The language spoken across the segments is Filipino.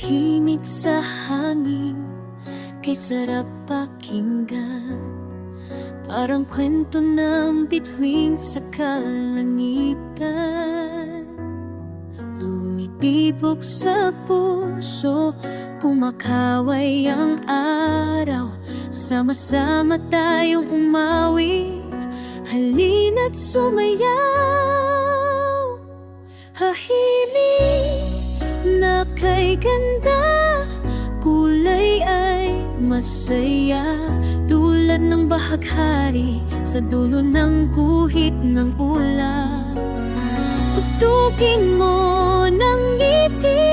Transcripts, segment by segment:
hangin Kay sarap pakinggan. Parang kwento ng bituin sa kalangitan. Umitibok sa puso Kumakaway ang araw. Sama-sama tayong umawi Halina't sumayaw. Hahimik kay ganda Kulay ay masaya. Tulad ng bahaghari Sa dulo ng guhit ng ulap Tugtugin mo ng ngiti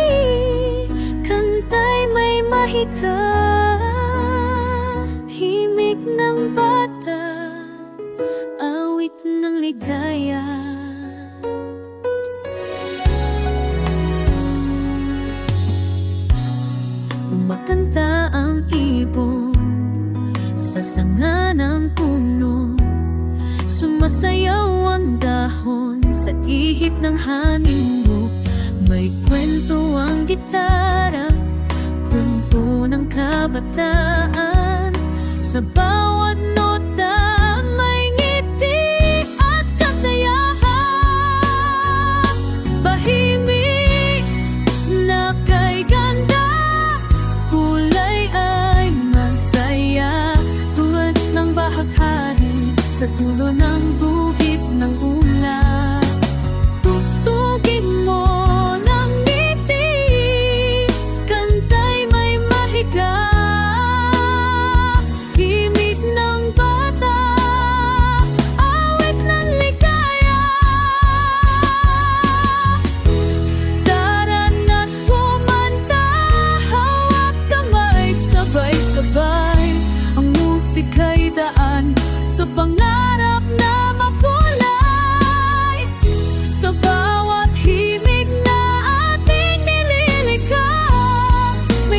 Kantay may mahika. Himig ng bata Awit ng ligaya Umakanta ang ibon Sa sanga ng puno. Sumasayaw ang dahon Sa ihip ng hangin mo. May kwento ang gitara Kwento ng kabataan. Sa bawat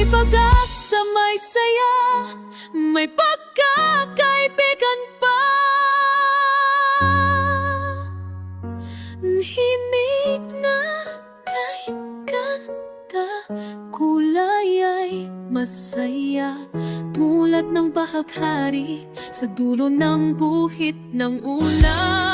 May pag-asa, may saya May pagkakaibigan pa. Himig na kay ganda Kulay ay masaya. Tulad ng bahaghari Sa dulo ng guhit ng ulan